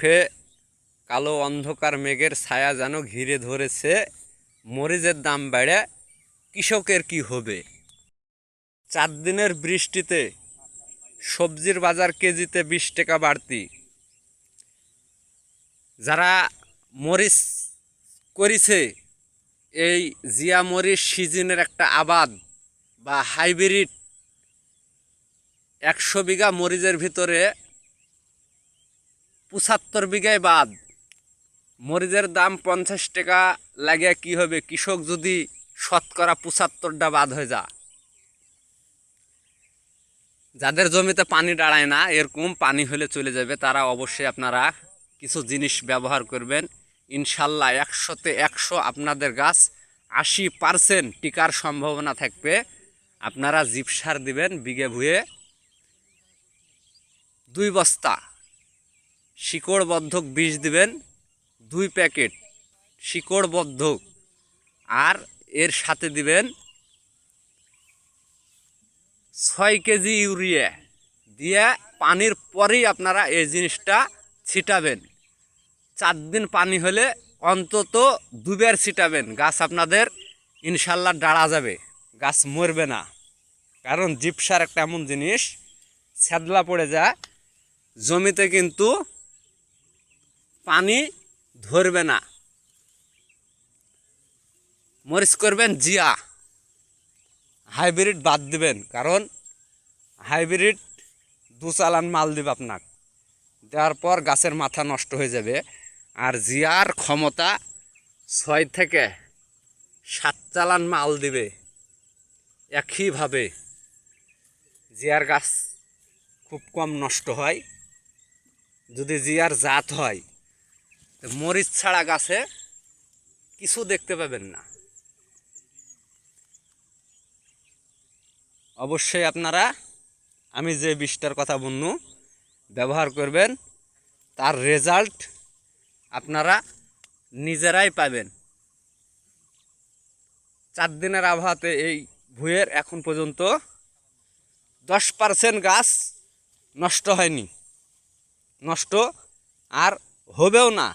ফে কালো অন্ধকার মেঘের ছায়া যেন ঘিরে ধরেছে। মরিচের দাম বেড়ে কৃষকের কি হবে? চার দিনের বৃষ্টিতে সবজির বাজার কেজিতে বিশ টাকা বাড়তি। যারা মরিচ করেছে, এই জিয়া মরিচ সিজনের একটা আবাদ বা হাইব্রিড একশো বিঘা মরিচের ভিতরে পঁচাত্তর বিঘায় বাদ। মরিচের দাম পঞ্চাশ টাকা লাগে কি হবে? কৃষক যদি শতকরা পঁচাত্তরটা বাদ হয়ে যা যাদের জমিতে পানি দাঁড়ায় না, এরকম পানি হলে চলে যাবে। তারা অবশ্যই আপনারা কিছু জিনিস ব্যবহার করবেন। ইনশাল্লাহ একশোতে একশো আপনাদের গাছ আশি পারসেন্ট টিকার সম্ভাবনা থাকবে। আপনারা জিপসার দিবেন বিঘে ভুয়ে দুই বস্তা। শিকড়বদ্ধক বিষ দিবেন দুই প্যাকেট শিকড়বদ্ধক। আর এর সাথে দিবেন ছয় কেজি ইউরিয়া। দিয়ে পানির পরেই আপনারা এই জিনিসটা ছিটাবেন। চার দিন পানি হলে অন্তত দুবার ছিটাবেন। গাছ আপনাদের ইনশাল্লাহ ডাড়া যাবে, গাছ মরবে না। কারণ জিপসার একটা এমন জিনিস ছ্যাদলা পড়ে যায়। জমিতে কিন্তু পানি ধরবে না। মরিচ করবেন, জিয়া। হাইব্রিড বাদ দিবেন, কারণ হাইব্রিড দু চালান মাল দিবে আপনার। দেওয়ার পর গাছের মাথা নষ্ট হয়ে যাবে। আর জিয়ার ক্ষমতা ছয় থেকে সাত চালান মাল দিবে একইভাবে। জিয়ার গাছ খুব কম নষ্ট হয়। যদি জিয়ার জাত হয় মরিচ ছাড়া গাছে কিছু দেখতে পাবেন না। অবশ্যই আপনারা আমি যে বিষটার কথা বলনু, ব্যবহার করবেন, তার রেজাল্ট আপনারা নিজেরাই পাবেন। চার দিনের আবহাওয়াতে এই ভুঁয়ের এখন পর্যন্ত দশ পার্সেন্ট গাছ নষ্ট হয়নি, নষ্ট আর হবেও না।